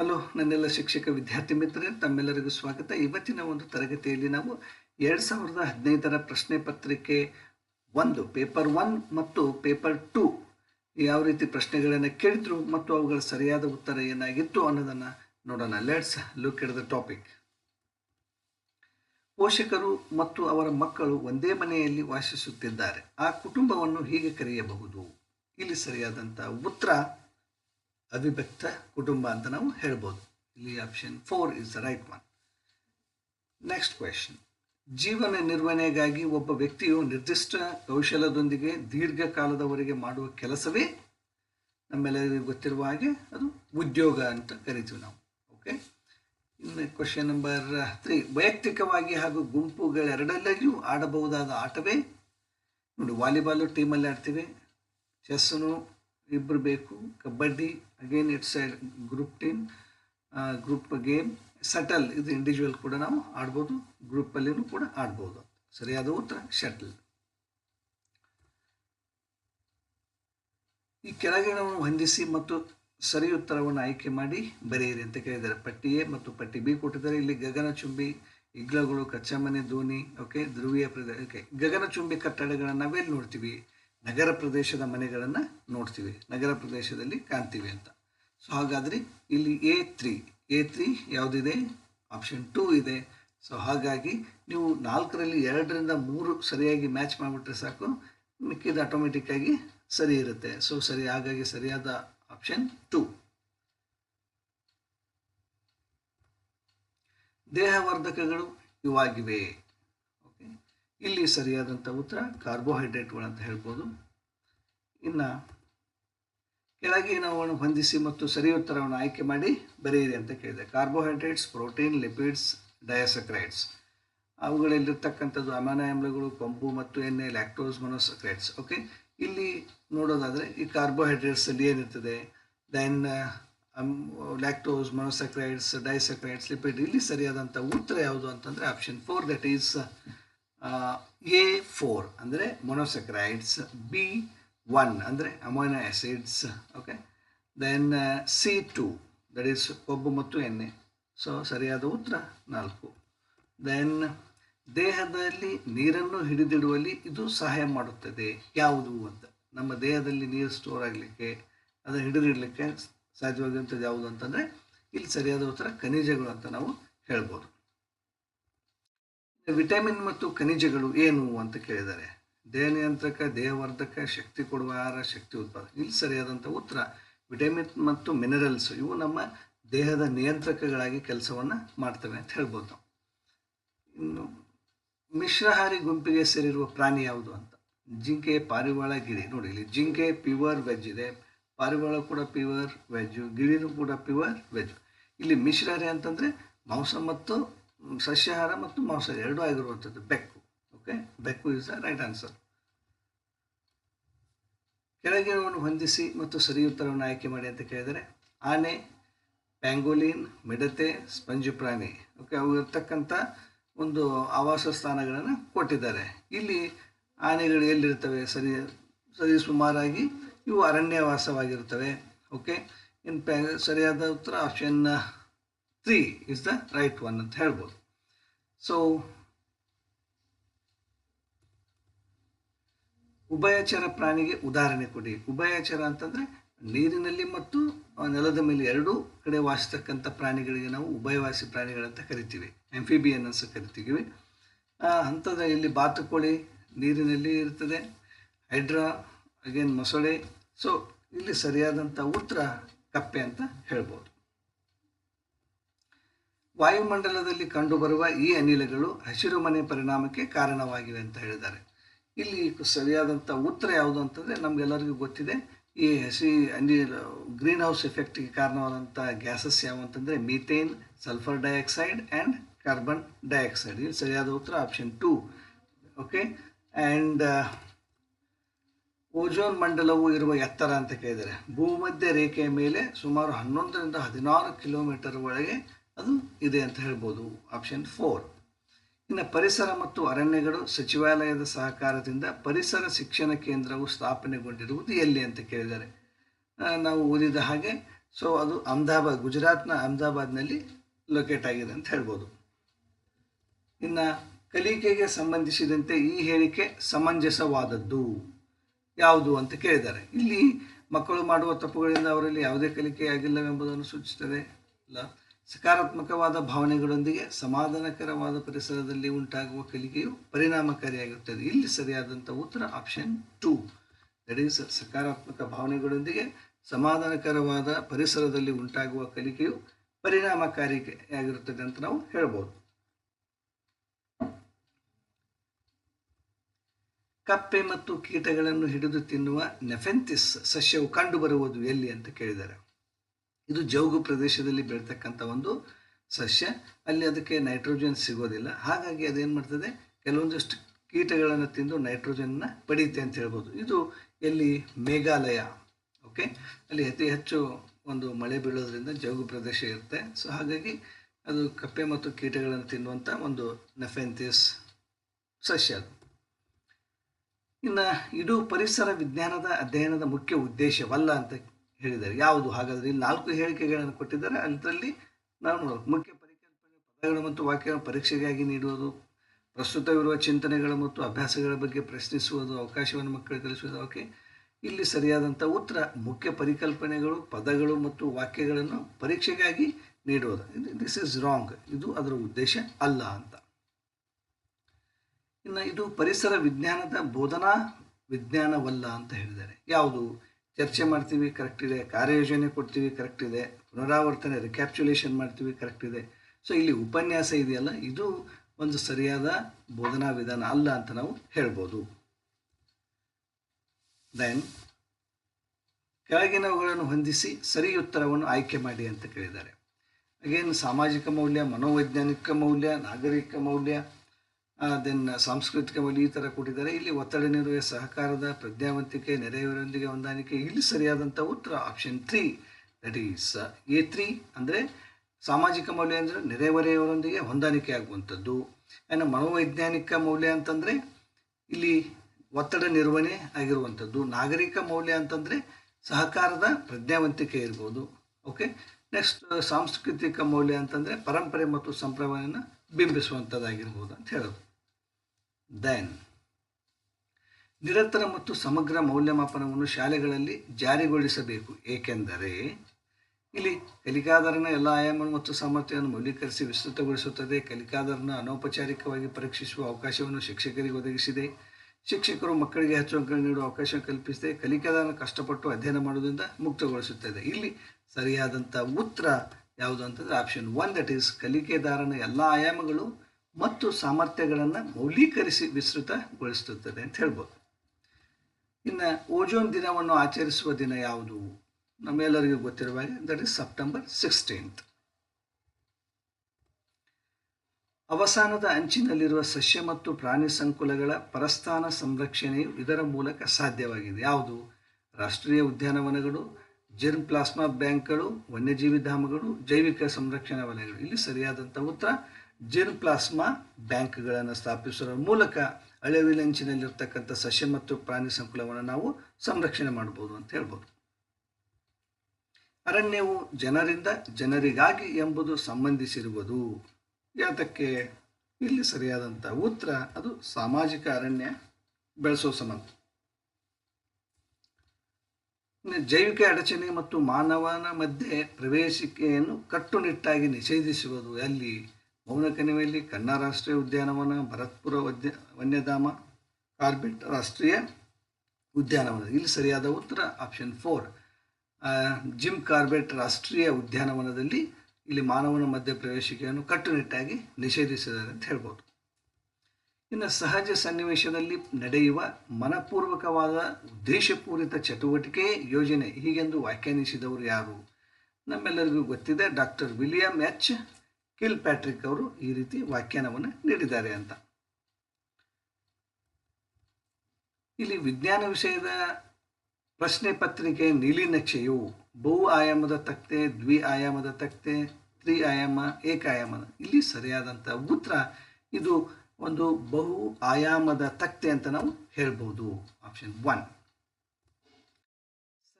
Hello, ನನ್ನೆಲ್ಲ ಶಿಕ್ಷಕ ವಿದ್ಯಾರ್ಥಿ ಮಿತ್ರರೇ, ತಮ್ಮೆಲ್ಲರಿಗೂ ಸ್ವಾಗತ. ಇವತ್ತಿನ ಒಂದು ತರಗತಿಯಲ್ಲಿ ನಾವು ಎರಡು ಸಾವಿರದ ಹದಿನೈದರ ಪ್ರಶ್ನೆ ಪತ್ರಿಕೆ ಒಂದು, ಪೇಪರ್ ಒನ್ ಮತ್ತು ಪೇಪರ್ ಟು ಯಾವ ರೀತಿ ಪ್ರಶ್ನೆಗಳನ್ನು ಕೇಳಿದ್ರು ಮತ್ತು ಅವುಗಳ ಸರಿಯಾದ ಉತ್ತರ ಏನಾಗಿತ್ತು ಅನ್ನೋದನ್ನು ನೋಡೋಣ. Let's look at the topic ಪೋಷಕರು ಮತ್ತು ಅವರ ಮಕ್ಕಳು ಒಂದೇ ಮನೆಯಲ್ಲಿ ವಾಸಿಸುತ್ತಿದ್ದಾರೆ. ಆ ಕುಟುಂಬವನ್ನು ಹೀಗೆ ಕರೆಯಬಹುದು? ಇಲ್ಲಿ ಸರಿಯಾದಂಥ ಉತ್ತರ ಅವಿಭಕ್ತ ಕುಟುಂಬ ಅಂತ ನಾವು ಹೇಳ್ಬೋದು. ಇಲ್ಲಿ option four is the right one next question ಜೀವನ ನಿರ್ವಹಣೆಗಾಗಿ ಒಬ್ಬ ವ್ಯಕ್ತಿಯು ನಿರ್ದಿಷ್ಟ ಕೌಶಲದೊಂದಿಗೆ ದೀರ್ಘಕಾಲದವರೆಗೆ ಮಾಡುವ ಕೆಲಸವೇ? ನಮ್ಮೆಲ್ಲರಿಗೂ ಗೊತ್ತಿರುವ ಹಾಗೆ ಅದು ಉದ್ಯೋಗ ಅಂತ ಕರಿತೀವಿ ನಾವು. ಓಕೆ ಇನ್ನು ಕ್ವಶನ್ ನಂಬರ್ ತ್ರೀ ವೈಯಕ್ತಿಕವಾಗಿ ಹಾಗೂ ಗುಂಪುಗಳೆರಡರಲ್ಲಿಯೂ ಆಡಬಹುದಾದ ಆಟವೇ? ನೋಡಿ ವಾಲಿಬಾಲು ಟೀಮಲ್ಲಿ ಆಡ್ತೀವಿ. ಚೆಸ್ಸನು ಇಬ್ಬರು ಬೇಕು. Kabaddi again it's group team group game shuttle ಇದು ಇಂಡಿವಿಜುವಲ್ ಕೂಡ ನಾವು ಆಡ್ಬೋದು ಗ್ರೂಪಲ್ಲಿನೂ ಕೂಡ ಆಡ್ಬೋದು. ಸರಿಯಾದ ಉತ್ತರ ಶಟಲ್ ಈ ಕೆಳಗಿನವನ್ನು ಹೊಂದಿಸಿ ಮತ್ತು ಸರಿ ಉತ್ತರವನ್ನು ಆಯ್ಕೆ ಮಾಡಿ ಬರೆಯಿರಿ ಅಂತ ಕೇಳಿದ್ದಾರೆ. ಪಟ್ಟಿ ಎ ಮತ್ತು ಪಟ್ಟಿ ಬಿ ಕೊಟ್ಟಿದ್ದಾರೆ. ಇಲ್ಲಿ ಗಗನಚುಂಬಿ ಇಗ್ಲಗಳು ಕಚ್ಚಮನೆ ದೋಣಿ ಓಕೆ ಧ್ರುವೀಯ ಪ್ರದೇಶ ಓಕೆ ಗಗನಚುಂಬಿ ಕಟ್ಟಡಗಳನ್ನು ನಾವೆಲ್ಲಿ ನೋಡ್ತೀವಿ. ನಗರ ಪ್ರದೇಶದ ಮನೆಗಳನ್ನು ನೋಡ್ತೀವಿ. ನಗರ ಪ್ರದೇಶದಲ್ಲಿ ಕಾಣ್ತೀವಿ ಅಂತ. ಸೊ ಹಾಗಾದರೆ ಇಲ್ಲಿ ಎ ತ್ರೀ ಎ ತ್ರೀ ಯಾವುದಿದೆ? ಆಪ್ಷನ್ ಟೂ ಇದೆ. ಸೊ ಹಾಗಾಗಿ ನೀವು ನಾಲ್ಕರಲ್ಲಿ ಎರಡರಿಂದ ಮೂರು ಸರಿಯಾಗಿ ಮ್ಯಾಚ್ ಮಾಡಿಬಿಟ್ರೆ ಸಾಕು. ಮಿಕ್ಕಿದ ಆಟೋಮೆಟಿಕ್ಕಾಗಿ ಸರಿ ಇರುತ್ತೆ. ಸೊ ಸರಿ ಹಾಗಾಗಿ ಸರಿಯಾದ ಆಪ್ಷನ್ ಟೂ ದೇಹವರ್ಧಕಗಳು ಇವಾಗಿವೆ. ಇಲ್ಲಿ ಸರಿಯಾದಂಥ ಉತ್ತರ ಕಾರ್ಬೋಹೈಡ್ರೇಟ್ಗಳು ಅಂತ ಹೇಳ್ಬೋದು. ಇನ್ನು ಕೆಳಗಿನವನ್ನು ಹೊಂದಿಸಿ ಮತ್ತು ಸರಿ ಉತ್ತರವನ್ನು ಆಯ್ಕೆ ಮಾಡಿ ಬರೆಯಿರಿ ಅಂತ ಕೇಳಿದೆ. Carbohydrates, protein, lipids, disaccharides. ಅವುಗಳಲ್ಲಿರ್ತಕ್ಕಂಥದ್ದು ಅಮಾನ ಕೊಂಬು ಮತ್ತು ಎಣ್ಣೆ, ಲ್ಯಾಕ್ಟೋಸ್ ಮೊನೋಸಕ್ರೈಡ್ಸ್. ಓಕೆ ಇಲ್ಲಿ ನೋಡೋದಾದರೆ ಈ ಕಾರ್ಬೋಹೈಡ್ರೇಟ್ಸಲ್ಲಿ ಏನಿರ್ತದೆ? Then lactose, monosaccharides disaccharides lipid. ಇಲ್ಲಿ ಸರಿಯಾದಂಥ ಉತ್ತರ ಯಾವುದು ಅಂತಂದರೆ option four, that is A four ಅಂದರೆ ಮೊನೋಸಕ್ರೈಡ್ಸ್ ಬಿ ಒನ್ ಅಂದರೆ amino acids okay then C two that is ಕೊಬ್ಬು ಮತ್ತು ಎಣ್ಣೆ. ಸೊ ಸರಿಯಾದ ಉತ್ತರ ನಾಲ್ಕು. ದೆನ್ ದೇಹದಲ್ಲಿ ನೀರನ್ನು ಹಿಡಿದಿಡುವಲ್ಲಿ ಇದು ಸಹಾಯ ಮಾಡುತ್ತದೆ. ಯಾವುದು ಅಂತ? ನಮ್ಮ ದೇಹದಲ್ಲಿ ನೀರು ಸ್ಟೋರ್ ಆಗಲಿಕ್ಕೆ ಅದನ್ನು ಹಿಡಿದಿಡಲಿಕ್ಕೆ ಸಾಧ್ಯವಾಗುವಂಥದ್ದು ಯಾವುದು ಅಂತಂದರೆ, ಇಲ್ಲಿ ಸರಿಯಾದ ಉತ್ತರ ಖನಿಜಗಳು ಅಂತ ನಾವು ಹೇಳ್ಬೋದು. ವಿಟಮಿನ್ ಮತ್ತು ಖನಿಜಗಳು ಏನು ಅಂತ ಕೇಳಿದ್ದಾರೆ. ದೇಹ ನಿಯಂತ್ರಕ ದೇಹವರ್ಧಕ, ಶಕ್ತಿ ಕೊಡುವ ಆಹಾರ, ಶಕ್ತಿ ಉತ್ಪಾದನೆ ಇಲ್ಲಿ ಸರಿಯಾದಂಥ ಉತ್ತರ, ವಿಟಮಿನ್ ಮತ್ತು ಮಿನರಲ್ಸ್ ಇವು ನಮ್ಮ ದೇಹದ ನಿಯಂತ್ರಕಗಳಾಗಿ ಕೆಲಸವನ್ನು ಮಾಡ್ತವೆ ಅಂತ ಹೇಳ್ಬೋದು. ಇನ್ನು ಮಿಶ್ರಹಾರಿ ಗುಂಪಿಗೆ ಸೇರಿರುವ ಪ್ರಾಣಿ ಯಾವುದು ಅಂತ? ಜಿಂಕೆ, ಪಾರಿವಾಳ, ಗಿಳಿ. ನೋಡಿ, ಇಲ್ಲಿ ಜಿಂಕೆ ಪ್ಯೂವರ್ ವೆಜ್ ಇದೆ. ಪಾರಿವಾಳ ಕೂಡ ಪ್ಯೂವರ್ ವೆಜ್ಜು ಗಿಳಿನೂ ಕೂಡ ಪ್ಯೂವರ್ ವೆಜ್. ಇಲ್ಲಿ ಮಿಶ್ರಹಾರಿ ಅಂತಂದರೆ ಮಾಂಸ ಮತ್ತು ಸಸ್ಯಾಹಾರ ಮತ್ತು ಮಾಂಸ, ಎರಡೂ ಆಗಿರುವಂಥದ್ದು ಬೆಕ್ಕು. ಓಕೆ ಬೆಕ್ಕು ಇಸ್ ದ ರೈಟ್ ಆನ್ಸರ್ ಕೆಳಗಿನವನ್ನು ಹೊಂದಿಸಿ ಮತ್ತು ಸರಿ ಉತ್ತರವನ್ನು ಆಯ್ಕೆ ಮಾಡಿ ಅಂತ ಕೇಳಿದರೆ, ಆನೆ ಪ್ಯಾಂಗೋಲಿನ್ ಮಿಡತೆ, ಸ್ಪಂಜು ಪ್ರಾಣಿ. ಓಕೆ ಅವು ಇರ್ತಕ್ಕಂಥ ಒಂದು ಆವಾಸ ಸ್ಥಾನಗಳನ್ನು ಕೊಟ್ಟಿದ್ದಾರೆ. ಇಲ್ಲಿ ಆನೆಗಳು ಎಲ್ಲಿರ್ತವೆ ಸರಿ ಸರಿ ಸುಮಾರಾಗಿ ಇವು ಅರಣ್ಯವಾಸವಾಗಿರ್ತವೆ ಓಕೆ ಇನ್ನು ಪ್ಯಾ ಸರಿಯಾದ ಉತ್ತರ option three is the right one ಅಂತ ಹೇಳ್ಬೋದು ಸೊ ಉಭಯಚರ ಪ್ರಾಣಿಗೆ ಉದಾಹರಣೆ ಕೊಡಿ. ಉಭಯಚರ ಅಂತಂದರೆ ನೀರಿನಲ್ಲಿ ಮತ್ತು ನೆಲದ ಮೇಲೆ ಎರಡೂ ಕಡೆ ವಾಸಿಸ್ತಕ್ಕಂಥ ಪ್ರಾಣಿಗಳಿಗೆ ನಾವು ಉಭಯವಾಸಿ ಪ್ರಾಣಿಗಳಂತ ಕರಿತೀವಿ. ಎಂಫಿಬಿಯನ್ ಅಂತ ಕರಿತೀವಿ. ಅಂಥದ್ದು ಇಲ್ಲಿ ಬಾತುಕೋಳಿ ನೀರಿನಲ್ಲಿ ಇರ್ತದೆ. ಹೈಡ್ರಾ ಅಗೇನ್ ಮೊಸಳೆ. ಸೊ ಇಲ್ಲಿ ಸರಿಯಾದಂಥ ಉತ್ತರ ಕಪ್ಪೆ ಅಂತ ಹೇಳ್ಬೋದು. ವಾಯುಮಂಡಲದಲ್ಲಿ ಕಂಡುಬರುವ ಈ ಅನಿಲಗಳು ಹಸಿರುಮನೆ ಪರಿಣಾಮಕ್ಕೆ ಕಾರಣವಾಗಿವೆ ಅಂತ ಹೇಳಿದ್ದಾರೆ. ಇಲ್ಲಿ ಸರಿಯಾದಂಥ ಉತ್ತರ ಯಾವುದು ಅಂತಂದರೆ ನಮಗೆಲ್ಲರಿಗೂ ಗೊತ್ತಿದೆ, ಈ ಹಸಿ ಅನಿಲ, ಗ್ರೀನ್ ಹೌಸ್ ಎಫೆಕ್ಟ್ಗೆ ಕಾರಣವಾದಂಥ ಗ್ಯಾಸಸ್ ಯಾವು ಅಂತಂದರೆ methane, sulphur dioxide and carbon dioxide. ಇಲ್ಲಿ ಸರಿಯಾದ ಉತ್ತರ option two. Okay and ozone ಮಂಡಲವು ಇರುವ ಎತ್ತರ ಅಂತ ಕೇಳಿದರೆ ಭೂಮಧ್ಯ ರೇಖೆಯ ಮೇಲೆ ಸುಮಾರು ಹನ್ನೊಂದರಿಂದ ಹದಿನಾರು ಕಿಲೋಮೀಟರ್ ಒಳಗೆ ಅದು ಇದೆ ಅಂತ ಹೇಳ್ಬೋದು. ಆಪ್ಷನ್ ಫೋರ್ ಇನ್ನು ಪರಿಸರ ಮತ್ತು ಅರಣ್ಯಗಳು ಸಚಿವಾಲಯದ ಸಹಕಾರದಿಂದ ಪರಿಸರ ಶಿಕ್ಷಣ ಕೇಂದ್ರವು ಸ್ಥಾಪನೆಗೊಂಡಿರುವುದು ಎಲ್ಲಿ ಅಂತ ಕೇಳಿದ್ದಾರೆ. ನಾವು ಓದಿದ ಹಾಗೆ ಸೊ ಅದು ಅಹಮದಾಬಾದ್, ಗುಜರಾತ್ನ ಅಹಮದಾಬಾದ್ನಲ್ಲಿ ಲೊಕೇಟ್ ಆಗಿದೆ ಅಂತ ಹೇಳ್ಬೋದು. ಇನ್ನು ಕಲಿಕೆಗೆ ಸಂಬಂಧಿಸಿದಂತೆ ಈ ಹೇಳಿಕೆ ಸಮಂಜಸವಾದದ್ದು. ಯಾವುದು ಅಂತ ಕೇಳಿದ್ದಾರೆ. ಇಲ್ಲಿ ಮಕ್ಕಳು ಮಾಡುವ ತಪ್ಪುಗಳಿಂದ ಅವರಲ್ಲಿ ಯಾವುದೇ ಕಲಿಕೆ ಆಗಿಲ್ಲವೆಂಬುದನ್ನು ಸೂಚಿಸುತ್ತದೆ. ಅಲ್ಲ ಸಕಾರಾತ್ಮಕವಾದ ಭಾವನೆಗಳೊಂದಿಗೆ ಸಮಾಧಾನಕರವಾದ ಪರಿಸರದಲ್ಲಿ ಉಂಟಾಗುವ ಕಲಿಕೆಯು ಪರಿಣಾಮಕಾರಿಯಾಗಿರುತ್ತದೆ. ಇಲ್ಲಿ ಸರಿಯಾದಂಥ ಉತ್ತರ ಆಪ್ಷನ್ ಟೂ ದಟ್ ಈಸ್ ಸಕಾರಾತ್ಮಕ ಭಾವನೆಗಳೊಂದಿಗೆ ಸಮಾಧಾನಕರವಾದ ಪರಿಸರದಲ್ಲಿ ಉಂಟಾಗುವ ಕಲಿಕೆಯು ಪರಿಣಾಮಕಾರಿಯಾಗಿರುತ್ತದೆ ಅಂತ ನಾವು ಹೇಳ್ಬೋದು. ಕಪ್ಪೆ ಮತ್ತು ಕೀಟಗಳನ್ನು ಹಿಡಿದು ತಿನ್ನುವ ನೆಫೆಂತಿಸ್ ಸಸ್ಯವು ಕಂಡುಬರುವುದು ಎಲ್ಲಿ ಅಂತ ಕೇಳಿದ್ದಾರೆ. ಇದು ಜೌಗು ಪ್ರದೇಶದಲ್ಲಿ ಬೆಳೀತಕ್ಕಂಥ ಒಂದು ಸಸ್ಯ. ಅಲ್ಲಿ ಅದಕ್ಕೆ ನೈಟ್ರೋಜನ್ ಸಿಗೋದಿಲ್ಲ. ಹಾಗಾಗಿ ಅದೇನು ಮಾಡ್ತದೆ? ಕೆಲವೊಂದಷ್ಟು ಕೀಟಗಳನ್ನು ತಿಂದು ನೈಟ್ರೋಜನ್ನ ಪಡೆಯುತ್ತೆ ಅಂತ ಹೇಳ್ಬೋದು. ಇದು ಎಲ್ಲಿ? ಮೇಘಾಲಯ. ಓಕೆ ಅಲ್ಲಿ ಅತಿ ಹೆಚ್ಚು ಒಂದು ಮಳೆ ಬೀಳೋದ್ರಿಂದ ಜೌಗು ಪ್ರದೇಶ ಇರುತ್ತೆ. ಸೊ ಹಾಗಾಗಿ ಅದು ಕಪ್ಪೆ ಮತ್ತು ಕೀಟಗಳನ್ನು ತಿನ್ನುವಂಥ ಒಂದು ನೆಫೆಂತಿಸ್ ಸಸ್ಯ ಅದು. ಇನ್ನು ಇದು ಪರಿಸರ ವಿಜ್ಞಾನದ ಅಧ್ಯಯನದ ಮುಖ್ಯ ಉದ್ದೇಶವಲ್ಲ ಅಂತ ಹೇಳಿದ್ದಾರೆ. ಯಾವುದು ಹಾಗಾದರೆ ಇಲ್ಲಿ ನಾಲ್ಕು ಹೇಳಿಕೆಗಳನ್ನು ಕೊಟ್ಟಿದ್ದಾರೆ. ಅದರಲ್ಲಿ ನಾವು ನೋಡೋದು. ಮುಖ್ಯ ಪರಿಕಲ್ಪನೆ ಪದಗಳು ಮತ್ತು ವಾಕ್ಯಗಳನ್ನು ಪರೀಕ್ಷೆಗಾಗಿ ನೀಡುವುದು ಪ್ರಸ್ತುತವಿರುವ ಚಿಂತನೆಗಳು ಮತ್ತು ಅಭ್ಯಾಸಗಳ ಬಗ್ಗೆ ಪ್ರಶ್ನಿಸುವುದು, ಅವಕಾಶವನ್ನು ಮಕ್ಕಳಿಗೆ ಕಲಿಸುವುದು ಓಕೆ ಇಲ್ಲಿ ಸರಿಯಾದಂಥ ಉತ್ತರ. ಮುಖ್ಯ ಪರಿಕಲ್ಪನೆಗಳು, ಪದಗಳು ಮತ್ತು ವಾಕ್ಯಗಳನ್ನು ಪರೀಕ್ಷೆಗಾಗಿ ನೀಡುವುದು. ದಿಸ್ ಇಸ್ ರಾಂಗ್ ಇದು ಅದರ ಉದ್ದೇಶ ಅಲ್ಲ ಅಂತ. ಇನ್ನು ಇದು ಪರಿಸರ ವಿಜ್ಞಾನದ ಬೋಧನಾ ವಿಜ್ಞಾನವಲ್ಲ ಅಂತ ಹೇಳಿದ್ದಾರೆ. ಯಾವುದು? ಚರ್ಚೆ ಮಾಡ್ತೀವಿ ಕರೆಕ್ಟ್ ಇದೆ. ಕಾರ್ಯಯೋಜನೆ ಕೊಡ್ತೀವಿ ಕರೆಕ್ಟ್ ಇದೆ. ಪುನರಾವರ್ತನೆ ರಿಕ್ಯಾಪ್ಚುಲೇಷನ್ ಮಾಡ್ತೀವಿ ಕರೆಕ್ಟ್ ಇದೆ. ಸೊ ಇಲ್ಲಿ ಉಪನ್ಯಾಸ ಇದೆಯಲ್ಲ, ಇದು ಒಂದು ಸರಿಯಾದ ಬೋಧನಾ ವಿಧಾನ ಅಲ್ಲ ಅಂತ ನಾವು ಹೇಳ್ಬೋದು. ದೆನ್ ಕೆಳಗಿನವುಗಳನ್ನು ಹೊಂದಿಸಿ ಸರಿ ಉತ್ತರವನ್ನು ಆಯ್ಕೆ ಮಾಡಿ ಅಂತ ಕೇಳಿದ್ದಾರೆ. ಅಗೇನ್ ಸಾಮಾಜಿಕ ಮೌಲ್ಯ, ಮನೋವೈಜ್ಞಾನಿಕ ಮೌಲ್ಯ, ನಾಗರಿಕ ಮೌಲ್ಯ ದೆನ್ ಸಾಂಸ್ಕೃತಿಕ ಮೌಲ್ಯ ಈ ಥರ ಕೊಟ್ಟಿದ್ದಾರೆ. ಇಲ್ಲಿ ಒತ್ತಡ ನಿರ್ವಹಿಸ ಸಹಕಾರದ, ಪ್ರಜ್ಞಾವಂತಿಕೆ, ನೆರೆಯವರೊಂದಿಗೆ ಹೊಂದಾಣಿಕೆ, ಇಲ್ಲಿ ಸರಿಯಾದಂಥ ಉತ್ತರ option three that is A three ಅಂದರೆ ಸಾಮಾಜಿಕ ಮೌಲ್ಯ ಅಂದರೆ ನೆರೆಹೊರೆಯವರೊಂದಿಗೆ ಹೊಂದಾಣಿಕೆ ಆಗುವಂಥದ್ದು. ಏನು ಮನೋವೈಜ್ಞಾನಿಕ ಮೌಲ್ಯ ಅಂತಂದರೆ ಇಲ್ಲಿ ಒತ್ತಡ ನಿರ್ವಹಣೆ ಆಗಿರುವಂಥದ್ದು. ನಾಗರಿಕ ಮೌಲ್ಯ ಅಂತಂದರೆ ಸಹಕಾರದ, ಪ್ರಜ್ಞಾವಂತಿಕೆ ಇರ್ಬೋದು. ಓಕೆ ನೆಕ್ಸ್ಟ್ ಸಾಂಸ್ಕೃತಿಕ ಮೌಲ್ಯ ಅಂತಂದರೆ ಪರಂಪರೆ ಮತ್ತು ಸಂಪ್ರದಾಯವನ್ನು ಬಿಂಬಿಸುವಂಥದ್ದಾಗಿರ್ಬೋದು ಅಂತ ಹೇಳೋದು. ದೆನ್ ನಿರಂತರ ಮತ್ತು ಸಮಗ್ರ ಮೌಲ್ಯಮಾಪನವನ್ನು ಶಾಲೆಗಳಲ್ಲಿ ಜಾರಿಗೊಳಿಸಬೇಕು. ಏಕೆಂದರೆ ಇಲ್ಲಿ ಕಲಿಕಾಧಾರನ ಎಲ್ಲ ಆಯಾಮಗಳು ಮತ್ತು ಸಾಮರ್ಥ್ಯವನ್ನು ಮೌಲ್ಯೀಕರಿಸಿ ವಿಸ್ತೃತಗೊಳಿಸುತ್ತದೆ. ಕಲಿಕಾಧಾರನ ಅನೌಪಚಾರಿಕವಾಗಿ ಪರೀಕ್ಷಿಸುವ ಅವಕಾಶವನ್ನು ಶಿಕ್ಷಕರಿಗೆ ಒದಗಿಸಿದೆ. ಶಿಕ್ಷಕರು ಮಕ್ಕಳಿಗೆ ಹೆಚ್ಚು ಅಂಕ ನೀಡುವ ಅವಕಾಶ ಕಲ್ಪಿಸಿದೆ. ಕಲಿಕಾದಾರನ ಕಷ್ಟಪಟ್ಟು ಅಧ್ಯಯನ ಮಾಡುವುದರಿಂದ ಮುಕ್ತಗೊಳಿಸುತ್ತದೆ. ಇಲ್ಲಿ ಸರಿಯಾದಂಥ ಉತ್ತರ ಯಾವುದು ಅಂತಂದರೆ ಆಪ್ಷನ್ ಒನ್ ದಟ್ ಈಸ್ ಕಲಿಕೆದಾರನ ಎಲ್ಲ ಆಯಾಮಗಳು ಮತ್ತು ಸಾಮರ್ಥ್ಯಗಳನ್ನು ಮೌಲ್ಯೀಕರಿಸಿ ವಿಸ್ತೃತಗೊಳಿಸುತ್ತದೆ ಅಂತ ಹೇಳ್ಬೋದು. ಇನ್ನು ಓಜೋನ್ ದಿನವನ್ನು ಆಚರಿಸುವ ದಿನ ಯಾವುದು? ನಮ್ಮೆಲ್ಲರಿಗೂ ಗೊತ್ತಿರುವ ಹಾಗೆ ದಟ್ ಇಸ್ ಸೆಪ್ಟೆಂಬರ್ ಸಿಕ್ಸ್ಟೀನ್ತ್ ಅವಸಾನದ ಅಂಚಿನಲ್ಲಿರುವ ಸಸ್ಯ ಮತ್ತು ಪ್ರಾಣಿ ಸಂಕುಲಗಳ ಪರಸ್ಥಾನ ಸಂರಕ್ಷಣೆಯು ಇದರ ಮೂಲಕ ಸಾಧ್ಯವಾಗಿದೆ. ಯಾವುದು? ರಾಷ್ಟ್ರೀಯ ಉದ್ಯಾನವನಗಳು ಜರ್ಮ್ ಪ್ಲಾಸ್ಮಾ ಬ್ಯಾಂಕ್ಗಳು ವನ್ಯಜೀವಿ ಧಾಮಗಳು, ಜೈವಿಕ ಸಂರಕ್ಷಣಾ ವಲಯಗಳು. ಇಲ್ಲಿ ಸರಿಯಾದಂಥ ಉತ್ತರ ಜೆರ್ಮ್ ಪ್ಲಾಸ್ಮಾ ಬ್ಯಾಂಕ್ಗಳನ್ನು ಸ್ಥಾಪಿಸುವ ಮೂಲಕ ಅಳಿವಿನಂಚಿನಲ್ಲಿರ್ತಕ್ಕಂಥ ಸಸ್ಯ ಮತ್ತು ಪ್ರಾಣಿ ಸಂಕುಲವನ್ನು ನಾವು ಸಂರಕ್ಷಣೆ ಮಾಡ್ಬೋದು ಅಂತ ಹೇಳ್ಬೋದು. ಅರಣ್ಯವು ಜನರಿಂದ ಜನರಿಗಾಗಿ ಎಂಬುದು ಸಂಬಂಧಿಸಿರುವುದು. ಯಾತಕ್ಕೆ? ಇಲ್ಲಿ ಸರಿಯಾದಂಥ ಉತ್ತರ, ಅದು ಸಾಮಾಜಿಕ ಅರಣ್ಯ ಬೆಳೆಸೋ ಸಂಬಂಧ ಜೈವಿಕ ಅಡಚಣೆ ಮತ್ತು ಮಾನವನ ಮಧ್ಯೆ ಪ್ರವೇಶಿಕೆಯನ್ನು ಕಟ್ಟುನಿಟ್ಟಾಗಿ ನಿಷೇಧಿಸುವುದು ಅಲ್ಲಿ ಮೌನ ಕಣಿವೆಯಲ್ಲಿ ಕನ್ನಾ ರಾಷ್ಟ್ರೀಯ ಉದ್ಯಾನವನ, ಭರತ್ಪುರ ವದ್ಯ, ವನ್ಯಧಾಮ, ಕಾರ್ಬೆಟ್ ರಾಷ್ಟ್ರೀಯ ಉದ್ಯಾನವನ. ಇಲ್ಲಿ ಸರಿಯಾದ ಉತ್ತರ ಆಪ್ಷನ್ ಫೋರ್ ಜಿಮ್ ಕಾರ್ಬೆಟ್ ರಾಷ್ಟ್ರೀಯ ಉದ್ಯಾನವನದಲ್ಲಿ ಇಲ್ಲಿ ಮಾನವನ ಮಧ್ಯ ಪ್ರವೇಶಿಕೆಯನ್ನು ಕಟ್ಟುನಿಟ್ಟಾಗಿ ನಿಷೇಧಿಸಿದ್ದಾರೆ ಅಂತ ಹೇಳ್ಬೋದು. ಇನ್ನು ಸಹಜ ಸನ್ನಿವೇಶದಲ್ಲಿ ನಡೆಯುವ ಮನಪೂರ್ವಕವಾದ ಉದ್ದೇಶಪೂರಿತ ಚಟುವಟಿಕೆ ಯೋಜನೆ ಹೀಗೆಂದು ವ್ಯಾಖ್ಯಾನಿಸಿದವರು ಯಾರು? ನಮ್ಮೆಲ್ಲರಿಗೂ ಗೊತ್ತಿದೆ doctor William H. Kilpatrick ಅವರು ಈ ರೀತಿ ವ್ಯಾಖ್ಯಾನವನ್ನು ನೀಡಿದ್ದಾರೆ ಅಂತ. ಇಲ್ಲಿ ವಿಜ್ಞಾನ ವಿಷಯದ ಪ್ರಶ್ನೆ ಪತ್ರಿಕೆ ನೀಲಿನಕ್ಷೆಯು ಬಹು ಆಯಾಮದ ತಕ್ತೆ, ದ್ವಿ ಆಯಾಮದ ತಕ್ತೆ, ತ್ರಿ ಆಯಾಮ ಏಕಾಯಾಮದ ಇಲ್ಲಿ ಸರಿಯಾದಂಥ ಉತ್ತರ ಇದು ಒಂದು ಬಹು ಆಯಾಮದ ತಕ್ತೆ ಅಂತ ನಾವು ಹೇಳ್ಬೋದು. ಆಪ್ಷನ್ ಒನ್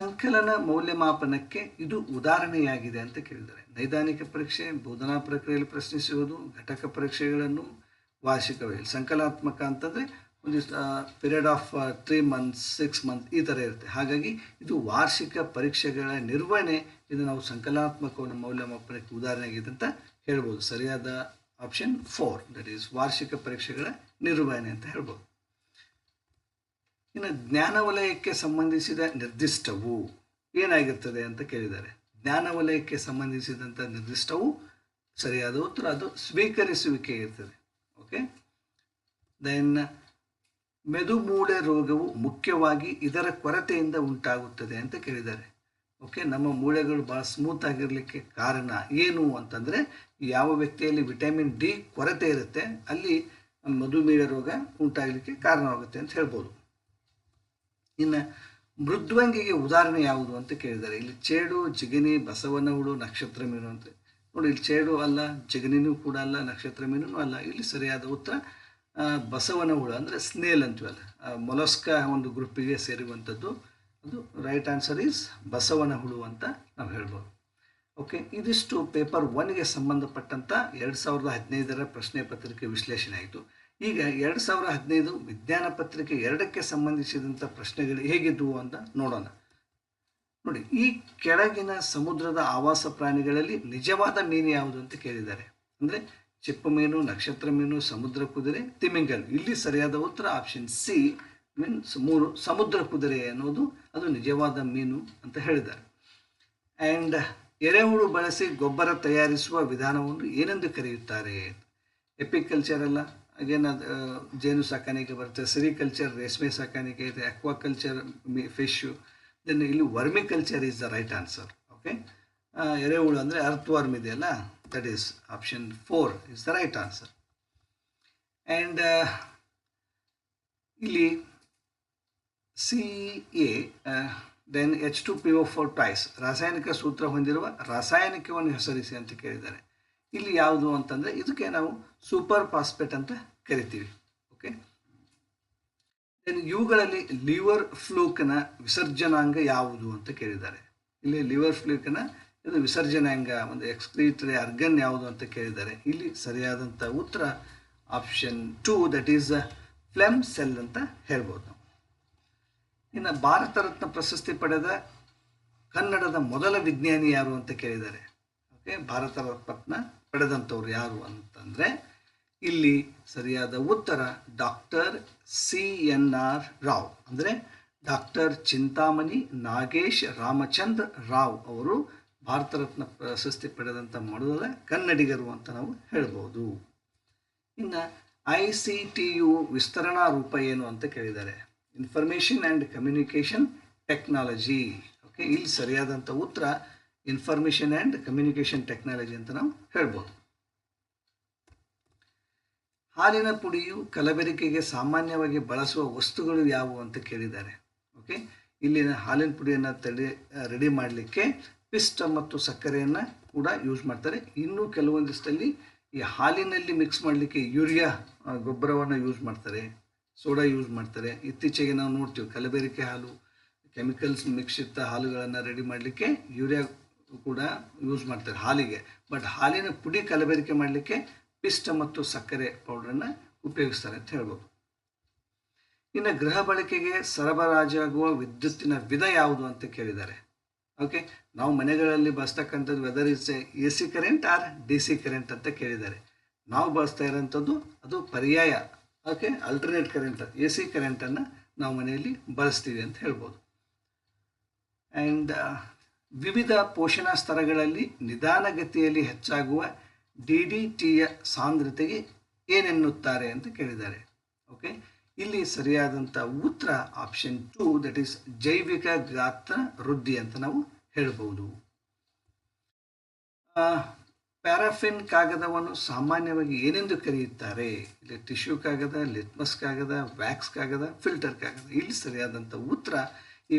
ಸಂಕಲನ ಮೌಲ್ಯಮಾಪನಕ್ಕೆ ಇದು ಉದಾಹರಣೆಯಾಗಿದೆ ಅಂತ ಕೇಳಿದ್ದಾರೆ. ನೈದಾನಿಕ ಪರೀಕ್ಷೆ, ಬೋಧನಾ ಪ್ರಕ್ರಿಯೆಯಲ್ಲಿ ಪ್ರಶ್ನಿಸುವುದು, ಘಟಕ ಪರೀಕ್ಷೆಗಳನ್ನು ವಾರ್ಷಿಕವಾಗಿ ಸಂಕಲಾತ್ಮಕ ಅಂತಂದರೆ ಒಂದು period of three months six month ಈ ಥರ ಇರುತ್ತೆ. ಹಾಗಾಗಿ ಇದು ವಾರ್ಷಿಕ ಪರೀಕ್ಷೆಗಳ ನಿರ್ವಹಣೆ, ಇದು ನಾವು ಸಂಕಲಾತ್ಮಕವನ್ನು ಮೌಲ್ಯಮಾಪನಕ್ಕೆ ಉದಾಹರಣೆಯಾಗಿದೆ ಅಂತ ಹೇಳ್ಬೋದು. ಸರಿಯಾದ ಆಪ್ಷನ್ ಫೋರ್ ದಟ್ ಈಸ್ ವಾರ್ಷಿಕ ಪರೀಕ್ಷೆಗಳ ನಿರ್ವಹಣೆ ಅಂತ ಹೇಳ್ಬೋದು. ಇನ್ನು ಜ್ಞಾನ ವಲಯಕ್ಕೆ ಸಂಬಂಧಿಸಿದ ನಿರ್ದಿಷ್ಟವು ಏನಾಗಿರ್ತದೆ ಅಂತ ಕೇಳಿದ್ದಾರೆ. ಜ್ಞಾನ ವಲಯಕ್ಕೆ ಸಂಬಂಧಿಸಿದಂಥ ನಿರ್ದಿಷ್ಟವು ಸರಿಯಾದ ಉತ್ತರ ಅದು ಸ್ವೀಕರಿಸುವಿಕೆ ಇರ್ತದೆ. ಓಕೆ? ದೆನ್ ಮೆದುಮೂಳೆ ರೋಗವು ಮುಖ್ಯವಾಗಿ ಇದರ ಕೊರತೆಯಿಂದ ಉಂಟಾಗುತ್ತದೆ ಅಂತ ಕೇಳಿದ್ದಾರೆ. ಓಕೆ? ನಮ್ಮ ಮೂಳೆಗಳು ಭಾಳ ಸ್ಮೂತ್ ಆಗಿರಲಿಕ್ಕೆ ಕಾರಣ ಏನು ಅಂತಂದರೆ ಯಾವ ವ್ಯಕ್ತಿಯಲ್ಲಿ ವಿಟಮಿನ್ ಡಿ ಕೊರತೆ ಇರುತ್ತೆ ಅಲ್ಲಿ ಮಧುಮೇಹ ರೋಗ ಉಂಟಾಗಲಿಕ್ಕೆ ಕಾರಣವಾಗುತ್ತೆ ಅಂತ ಹೇಳ್ಬೋದು. ಇನ್ನು ಮೃದ್ವಂಗಿಗೆ ಉದಾಹರಣೆ ಯಾವುದು ಅಂತ ಕೇಳಿದ್ದಾರೆ. ಇಲ್ಲಿ ಚೇಡು ಜಿಗಿನಿ ಬಸವನ ಹುಳು ನಕ್ಷತ್ರ ಮೀನು ಅಂತ. ನೋಡಿ, ಇಲ್ಲಿ ಚೇಡು ಅಲ್ಲ ಜಿಗಿನಿನೂ ಕೂಡ ಅಲ್ಲ, ನಕ್ಷತ್ರ ಮೀನೂ ಅಲ್ಲ. ಇಲ್ಲಿ ಸರಿಯಾದ ಉತ್ತರ ಬಸವನ ಹುಳು ಅಂದರೆ ಸ್ನೇಲ್ ಅಂತೀವಲ್ಲ. ಮೊಲಸ್ಕ ಒಂದು ಗ್ರೂಪಿಗೆ ಸೇರುವಂಥದ್ದು ಅದು ರೈಟ್ ಆನ್ಸರ್ ಈಸ್ ಬಸವನ ಹುಳು ಅಂತ ನಾವು ಹೇಳ್ಬೋದು. ಓಕೆ, ಇದಿಷ್ಟು ಪೇಪರ್ ಒನ್ಗೆ ಸಂಬಂಧಪಟ್ಟಂಥ ಎರಡು ಸಾವಿರದ ಹದಿನೈದರ ಪ್ರಶ್ನೆ ಪತ್ರಿಕೆ ವಿಶ್ಲೇಷಣೆ ಆಯಿತು. ಈಗ ಎರಡು ಸಾವಿರ ಹದಿನೈದು ವಿಜ್ಞಾನ ಪತ್ರಿಕೆ ಎರಡಕ್ಕೆ ಸಂಬಂಧಿಸಿದಂಥ ಪ್ರಶ್ನೆಗಳು ಹೇಗಿದ್ವು ಅಂತ ನೋಡೋಣ. ನೋಡಿ, ಈ ಕೆಳಗಿನ ಸಮುದ್ರದ ಆವಾಸ ಪ್ರಾಣಿಗಳಲ್ಲಿ ನಿಜವಾದ ಮೀನು ಯಾವುದು ಅಂತ ಕೇಳಿದ್ದಾರೆ. ಅಂದರೆ ಚಿಪ್ಪು ಮೀನು, ನಕ್ಷತ್ರ ಮೀನು, ಸಮುದ್ರ ಕುದುರೆ, ತಿಮಿಂಗಲ್. ಇಲ್ಲಿ ಸರಿಯಾದ ಉತ್ತರ ಆಪ್ಷನ್ ಸಿ ಮೀನ್ಸ್ ಮೂರು, ಸಮುದ್ರ ಕುದುರೆ ಅನ್ನೋದು ಅದು ನಿಜವಾದ ಮೀನು ಅಂತ ಹೇಳಿದ್ದಾರೆ. ಆ್ಯಂಡ್ ಎರೆಹುಳು ಬಳಸಿ ಗೊಬ್ಬರ ತಯಾರಿಸುವ ವಿಧಾನವನ್ನು ಏನೆಂದು ಕರೆಯುತ್ತಾರೆ? ಎಪಿಕಲ್ಚರ್ ಅಲ್ಲ ಅಗೇನ್ ಅದು ಜೇನು ಸಾಕಾಣಿಕೆ ಬರುತ್ತೆ ಸಿರಿಕಲ್ಚರ್ ರೇಷ್ಮೆ ಸಾಕಾಣಿಕೆ ಇದೆ ಅಕ್ವಾಕಲ್ಚರ್ ಫಿಶು ದೆನ್ ಇಲ್ಲಿ vermiculture is the right answer okay ಎರೆಹುಳು ಅಂದರೆ ಅರ್ತ್ ವರ್ಮ್ ಇದೆಯಲ್ಲ that is option four is the right answer and ಇಲ್ಲಿ C A then H two P O four twice ರಾಸಾಯನಿಕ ಸೂತ್ರ ಹೊಂದಿರುವ ರಾಸಾಯನಿಕವನ್ನು ಹೆಸರಿಸಿ ಅಂತ ಕೇಳಿದ್ದಾರೆ. ಇಲ್ಲಿ ಯಾವುದು ಅಂತಂದರೆ, ಇದಕ್ಕೆ ನಾವು ಸೂಪರ್ ಫಾಸ್ಫೇಟ್ ಅಂತ ಕರಿತೀವಿ. ಓಕೆ ಇವುಗಳಲ್ಲಿ ಲಿವರ್ ಫ್ಲೂಕನ ವಿಸರ್ಜನಾಂಗ ಯಾವುದು ಅಂತ ಕೇಳಿದ್ದಾರೆ. ಇಲ್ಲಿ ಲಿವರ್ ಫ್ಲೂಕನ ಇದು ವಿಸರ್ಜನಾಂಗ, ಒಂದು ಎಕ್ಸ್ಕ್ರೀಟರಿ ಅರ್ಗನ್ ಯಾವುದು ಅಂತ ಕೇಳಿದ್ದಾರೆ. ಇಲ್ಲಿ ಸರಿಯಾದಂಥ ಉತ್ತರ option two that is phloem cell ಅಂತ ಹೇಳ್ಬೋದು ನಾವು. ಇನ್ನು ಭಾರತ ರತ್ನ ಪ್ರಶಸ್ತಿ ಪಡೆದ ಕನ್ನಡದ ಮೊದಲ ವಿಜ್ಞಾನಿ ಯಾರು ಅಂತ ಕೇಳಿದ್ದಾರೆ. ಓಕೆ ಭಾರತ ರತ್ನ ಪಡೆದಂಥವ್ರು ಯಾರು ಅಂತಂದರೆ ಇಲ್ಲಿ ಸರಿಯಾದ ಉತ್ತರ doctor C N R Rao. ಅಂದರೆ ಡಾಕ್ಟರ್ ಚಿಂತಾಮಣಿ ನಾಗೇಶ್ ರಾಮಚಂದ್ರ ರಾವ್ ಅವರು ಭಾರತ ರತ್ನ ಪ್ರಶಸ್ತಿ ಪಡೆದಂಥ ಮೊದಲ ಕನ್ನಡಿಗರು ಅಂತ ನಾವು ಹೇಳ್ಬೋದು. ಇನ್ನು ಐ ಸಿ ಟಿ ಯು ವಿಸ್ತರಣಾ ರೂಪ ಏನು ಅಂತ ಕೇಳಿದ್ದಾರೆ. Information and communication technology okay ಇಲ್ಲಿ ಸರಿಯಾದಂಥ ಉತ್ತರ ಇನ್ಫಾರ್ಮೇಷನ್ ಆ್ಯಂಡ್ ಕಮ್ಯುನಿಕೇಷನ್ ಟೆಕ್ನಾಲಜಿ ಅಂತ ನಾವು ಹೇಳ್ಬೋದು. ಹಾಲಿನ ಪುಡಿಯು ಕಲಬೆರಕೆಗೆ ಸಾಮಾನ್ಯವಾಗಿ ಬಳಸುವ ವಸ್ತುಗಳು ಯಾವುವು ಅಂತ ಕೇಳಿದ್ದಾರೆ. ಓಕೆ ಇಲ್ಲಿನ ಹಾಲಿನ ಪುಡಿಯನ್ನು ತಡೆ ರೆಡಿ ಮಾಡಲಿಕ್ಕೆ ಪಿಷ್ಟ ಮತ್ತು ಸಕ್ಕರೆಯನ್ನು ಕೂಡ ಯೂಸ್ ಮಾಡ್ತಾರೆ. ಇನ್ನೂ ಕೆಲವೊಂದಿಷ್ಟಲ್ಲಿ ಈ ಹಾಲಿನಲ್ಲಿ ಮಿಕ್ಸ್ ಮಾಡಲಿಕ್ಕೆ ಯೂರಿಯಾ ಗೊಬ್ಬರವನ್ನು ಯೂಸ್ ಮಾಡ್ತಾರೆ, ಸೋಡಾ ಯೂಸ್ ಮಾಡ್ತಾರೆ. ಇತ್ತೀಚೆಗೆ ನಾವು ನೋಡ್ತೀವಿ ಕಲಬೆರಿಕೆ ಹಾಲು ಕೆಮಿಕಲ್ಸ್ ಮಿಕ್ಸಿತ ಹಾಲುಗಳನ್ನು ರೆಡಿ ಮಾಡಲಿಕ್ಕೆ ಯೂರಿಯಾ ಕೂಡ ಯೂಸ್ ಮಾಡ್ತಾರೆ ಹಾಲಿಗೆ. ಬಟ್ ಹಾಲಿನ ಪುಡಿ ಕಲಬೆರಕೆ ಮಾಡಲಿಕ್ಕೆ ಪಿಷ್ಟ ಮತ್ತು ಸಕ್ಕರೆ ಪೌಡ್ರನ್ನು ಉಪಯೋಗಿಸ್ತಾರೆ ಅಂತ ಹೇಳ್ಬೋದು. ಇನ್ನು ಗೃಹ ಬಳಕೆಗೆ ಸರಬರಾಜಾಗುವ ವಿದ್ಯುತ್ತಿನ ವಿಧ ಯಾವುದು ಅಂತ ಕೇಳಿದ್ದಾರೆ. ಓಕೆ ನಾವು ಮನೆಗಳಲ್ಲಿ ಬಳಸ್ತಕ್ಕಂಥದ್ದು whether is A C current or D C current ಅಂತ ಕೇಳಿದ್ದಾರೆ. ನಾವು ಬಳಸ್ತಾ ಇರೋಂಥದ್ದು ಅದು ಪರ್ಯಾಯ okay alternate current A C ಕರೆಂಟನ್ನು ನಾವು ಮನೆಯಲ್ಲಿ ಬಳಸ್ತೀವಿ ಅಂತ ಹೇಳ್ಬೋದು. ಆ್ಯಂಡ್ ವಿವಿಧ ಪೋಷಣಾ ಸ್ತರಗಳಲ್ಲಿ ನಿಧಾನಗತಿಯಲ್ಲಿ ಹೆಚ್ಚಾಗುವ ಡಿ ಡಿ ಟಿಯ ಸಾಂದ್ರತೆಗೆ ಏನೆನ್ನುತ್ತಾರೆ ಅಂತ ಕೇಳಿದ್ದಾರೆ. ಓಕೆ? ಇಲ್ಲಿ ಸರಿಯಾದಂಥ ಉತ್ತರ ಆಪ್ಷನ್ ಟು ದಟ್ ಈಸ್ ಜೈವಿಕ ಗಾತ್ರ ವೃದ್ಧಿ ಅಂತ ನಾವು ಹೇಳ್ಬೋದು. ಪ್ಯಾರಾಫಿನ್ ಕಾಗದವನ್ನು ಸಾಮಾನ್ಯವಾಗಿ ಏನೆಂದು ಕರೆಯುತ್ತಾರೆ? ಇಲ್ಲಿ ಟಿಶ್ಯೂ ಕಾಗದ, ಲಿಟ್ಮಸ್ ಕಾಗದ, ವ್ಯಾಕ್ಸ್ ಕಾಗದ, ಫಿಲ್ಟರ್ ಕಾಗದ. ಇಲ್ಲಿ ಸರಿಯಾದಂಥ ಉತ್ತರ ಈ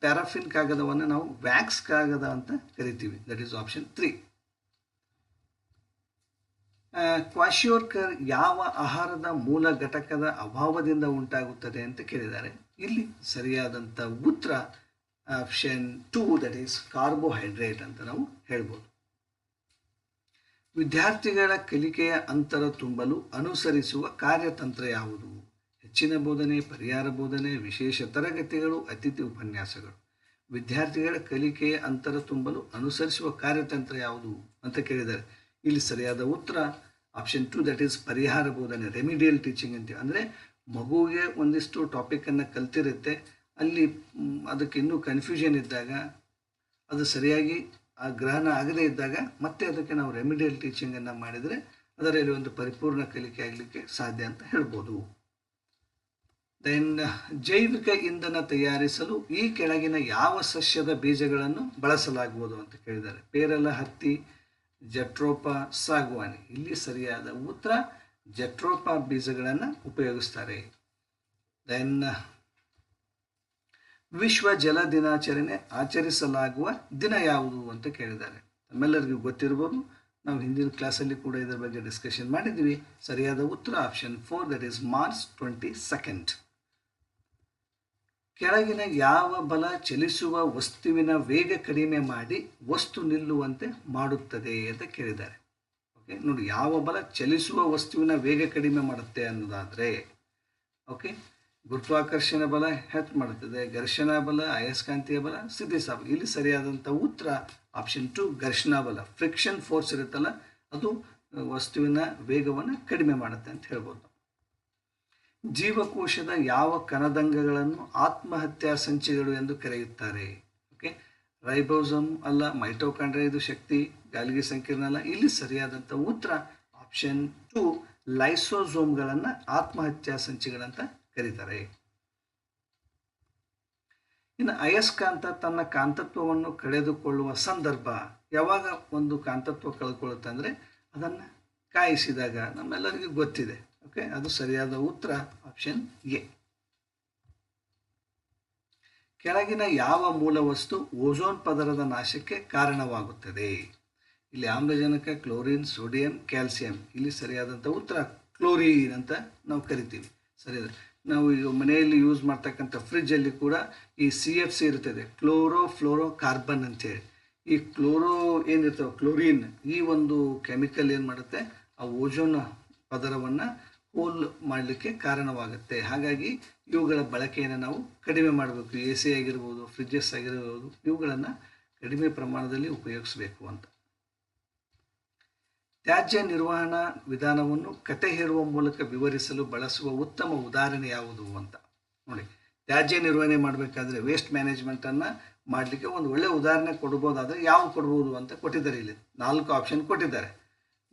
ಪ್ಯಾರಾಫಿನ್ ಕಾಗದವನ್ನು ನಾವು ವ್ಯಾಕ್ಸ್ ಕಾಗದ ಅಂತ ಕರಿತೀವಿ. That is option three kwashiorkor ಯಾವ ಆಹಾರದ ಮೂಲ ಘಟಕದ ಅಭಾವದಿಂದ ಉಂಟಾಗುತ್ತದೆ ಅಂತ ಕೇಳಿದ್ದಾರೆ. ಇಲ್ಲಿ ಸರಿಯಾದಂಥ ಉತ್ತರ option two that is carbohydrate ಅಂತ ನಾವು ಹೇಳ್ಬೋದು. ವಿದ್ಯಾರ್ಥಿಗಳ ಕಲಿಕೆಯ ಅಂತರ ತುಂಬಲು ಅನುಸರಿಸುವ ಕಾರ್ಯತಂತ್ರ ಯಾವುದು? ಹೆಚ್ಚಿನ ಬೋಧನೆ, ಪರಿಹಾರ ಬೋಧನೆ, ವಿಶೇಷ ತರಗತಿಗಳು, ಅತಿಥಿ ಉಪನ್ಯಾಸಗಳು. ವಿದ್ಯಾರ್ಥಿಗಳ ಕಲಿಕೆಯ ಅಂತರ ತುಂಬಲು ಅನುಸರಿಸುವ ಕಾರ್ಯತಂತ್ರ ಯಾವುದು ಅಂತ ಕೇಳಿದ್ದಾರೆ. ಇಲ್ಲಿ ಸರಿಯಾದ ಉತ್ತರ ಆಪ್ಷನ್ ಟು ದಟ್ ಈಸ್ ಪರಿಹಾರ ಬೋಧನೆ ರೆಮಿಡಿಯಲ್ ಟೀಚಿಂಗ್ ಅಂತೀವಿ ಅಂದರೆ ಮಗುವಿಗೆ ಒಂದಿಷ್ಟು ಟಾಪಿಕನ್ನು ಕಲ್ತಿರುತ್ತೆ, ಅಲ್ಲಿ ಅದಕ್ಕೆ ಇನ್ನೂ ಕನ್ಫ್ಯೂಷನ್ ಇದ್ದಾಗ, ಅದು ಸರಿಯಾಗಿ ಆ ಗ್ರಹಣ ಆಗದೇ ಇದ್ದಾಗ ಮತ್ತೆ ಅದಕ್ಕೆ ನಾವು ರೆಮಿಡಿಯಲ್ ಟೀಚಿಂಗನ್ನು ಮಾಡಿದರೆ ಅದರಲ್ಲಿ ಒಂದು ಪರಿಪೂರ್ಣ ಕಲಿಕೆ ಆಗಲಿಕ್ಕೆ ಸಾಧ್ಯ ಅಂತ ಹೇಳ್ಬೋದು. ದೆನ್ ಜೈವಿಕ ಇಂಧನ ತಯಾರಿಸಲು ಈ ಕೆಳಗಿನ ಯಾವ ಸಸ್ಯದ ಬೀಜಗಳನ್ನು ಬಳಸಲಾಗುವುದು ಅಂತ ಕೇಳಿದ್ದಾರೆ. ಪೇರಲ, ಹತ್ತಿ ಜಟ್ರೋಪ ಸಾಗುವಾನಿ. ಇಲ್ಲಿ ಸರಿಯಾದ ಉತ್ತರ ಜಟ್ರೋಪ ಬೀಜಗಳನ್ನು ಉಪಯೋಗಿಸ್ತಾರೆ. ದೆನ್ ವಿಶ್ವ ಜಲ ದಿನಾಚರಣೆ ಆಚರಿಸಲಾಗುವ ದಿನ ಯಾವುದು ಅಂತ ಕೇಳಿದ್ದಾರೆ. ನಮ್ಮೆಲ್ಲರಿಗೂ ಗೊತ್ತಿರ್ಬೋದು ನಾವು ಹಿಂದಿನ ಕ್ಲಾಸಲ್ಲಿ ಕೂಡ ಇದರ ಬಗ್ಗೆ ಡಿಸ್ಕಷನ್ ಮಾಡಿದ್ವಿ. ಸರಿಯಾದ ಉತ್ತರ option four that is March twenty second ಕೆಳಗಿನ ಯಾವ ಬಲ ಚಲಿಸುವ ವಸ್ತುವಿನ ವೇಗ ಕಡಿಮೆ ಮಾಡಿ ವಸ್ತು ನಿಲ್ಲುವಂತೆ ಮಾಡುತ್ತದೆ ಅಂತ ಕೇಳಿದ್ದಾರೆ. ಓಕೆ ನೋಡಿ ಯಾವ ಬಲ ಚಲಿಸುವ ವಸ್ತುವಿನ ವೇಗ ಕಡಿಮೆ ಮಾಡುತ್ತೆ ಅನ್ನೋದಾದರೆ ಓಕೆ ಗುರುತ್ವಾಕರ್ಷಣ ಬಲ ಹೆಚ್ಚು ಮಾಡುತ್ತದೆ, ಘರ್ಷಣ ಬಲ ಅಯಸ್ಕಾಂತೀಯ ಬಲ ಸ್ಥಿತಿಸಾಪ ಇಲ್ಲಿ ಸರಿಯಾದಂಥ ಉತ್ತರ ಆಪ್ಷನ್ ಟು ಘರ್ಷಣಾ ಬಲ ಫ್ರಿಕ್ಷನ್ ಫೋರ್ಸ್ ಇರುತ್ತಲ್ಲ, ಅದು ವಸ್ತುವಿನ ವೇಗವನ್ನು ಕಡಿಮೆ ಮಾಡುತ್ತೆ ಅಂತ ಹೇಳ್ಬೋದು. ಜೀವಕೋಶದ ಯಾವ ಕನದಂಗಗಳನ್ನು ಆತ್ಮಹತ್ಯಾ ಸಂಚಿಗಳು ಎಂದು ಕರೆಯುತ್ತಾರೆ. ಓಕೆ ರೈಬೋಸಮ್ ಅಲ್ಲ, ಮೈಟೋಕಾಂಡ್ರಿಯಾ ಇದು ಶಕ್ತಿ ಗಾಲಿಗೆ ಸಂಕೀರ್ಣ ಅಲ್ಲ, ಇಲ್ಲಿ ಸರಿಯಾದಂಥ ಉತ್ತರ ಆಪ್ಷನ್ ಟು ಲೈಸೋಸೋಮ್ಗಳನ್ನು ಆತ್ಮಹತ್ಯಾ ಸಂಚಿಗಳಂತ ಕರೀತಾರೆ. ಇನ್ನು ಅಯಸ್ಕಾಂತ ತನ್ನ ಕಾಂತತ್ವವನ್ನು ಕಳೆದುಕೊಳ್ಳುವ ಸಂದರ್ಭ, ಯಾವಾಗ ಒಂದು ಕಾಂತತ್ವ ಕಳ್ಕೊಳ್ಳುತ್ತೆ ಅಂದರೆ ಅದನ್ನು ಕಾಯಿಸಿದಾಗ, ನಮ್ಮೆಲ್ಲರಿಗೂ ಗೊತ್ತಿದೆ. ಓಕೆ ಅದು ಸರಿಯಾದ ಉತ್ತರ ಆಪ್ಷನ್ ಎ ಕೆಳಗಿನ ಯಾವ ಮೂಲ ವಸ್ತು ಓಝೋನ್ ಪದರದ ನಾಶಕ್ಕೆ ಕಾರಣವಾಗುತ್ತದೆ? ಇಲ್ಲಿ ಆಮ್ಲಜನಕ, ಕ್ಲೋರಿನ್, ಸೋಡಿಯಂ, ಕ್ಯಾಲ್ಸಿಯಂ. ಇಲ್ಲಿ ಸರಿಯಾದಂಥ ಉತ್ತರ, ಕ್ಲೋರಿನ್ ಅಂತ ನಾವು ಕರಿತೀವಿ. ಸರಿಯಾದ, ನಾವು ಈಗ ಮನೆಯಲ್ಲಿ ಯೂಸ್ ಮಾಡ್ತಕ್ಕಂಥ ಫ್ರಿಜ್ಜಲ್ಲಿ ಕೂಡ ಈ ಸಿ ಎಫ್ ಸಿ ಇರ್ತದೆ ಕ್ಲೋರೋ ಫ್ಲೋರೋ ಕಾರ್ಬನ್ ಅಂತೇಳಿ. ಈ ಕ್ಲೋರೋ ಏನಿರ್ತವೆ, ಕ್ಲೋರಿನ್, ಈ ಒಂದು ಕೆಮಿಕಲ್ ಏನು ಮಾಡುತ್ತೆ, ಆ ಓಜೋನ್ ಪದರವನ್ನು ಹೋಲ್ ಮಾಡಲಿಕ್ಕೆ ಕಾರಣವಾಗುತ್ತೆ. ಹಾಗಾಗಿ ಇವುಗಳ ಬಳಕೆಯನ್ನು ನಾವು ಕಡಿಮೆ ಮಾಡಬೇಕು. ಎ ಸಿ ಆಗಿರ್ಬೋದು ಫ್ರಿಜ್ಜಸ್ ಆಗಿರ್ಬೋದು, ಇವುಗಳನ್ನು ಕಡಿಮೆ ಪ್ರಮಾಣದಲ್ಲಿ ಉಪಯೋಗಿಸಬೇಕು ಅಂತ. ತ್ಯಾಜ್ಯ ನಿರ್ವಹಣಾ ವಿಧಾನವನ್ನು ಕತೆ ಹೇಳುವ ಮೂಲಕ ವಿವರಿಸಲು ಬಳಸುವ ಉತ್ತಮ ಉದಾಹರಣೆ ಯಾವುದು ಅಂತ. ನೋಡಿ, ತ್ಯಾಜ್ಯ ನಿರ್ವಹಣೆ ಮಾಡಬೇಕಾದ್ರೆ ವೇಸ್ಟ್ ಮ್ಯಾನೇಜ್ಮೆಂಟನ್ನು ಮಾಡಲಿಕ್ಕೆ ಒಂದು ಒಳ್ಳೆಯ ಉದಾಹರಣೆ ಕೊಡ್ಬೋದಾದರೆ ಯಾವ ಕೊಡ್ಬೋದು ಅಂತ ಕೊಟ್ಟಿದ್ದಾರೆ ಇಲ್ಲಿ. ನಾಲ್ಕು ಆಪ್ಷನ್ ಕೊಟ್ಟಿದ್ದಾರೆ.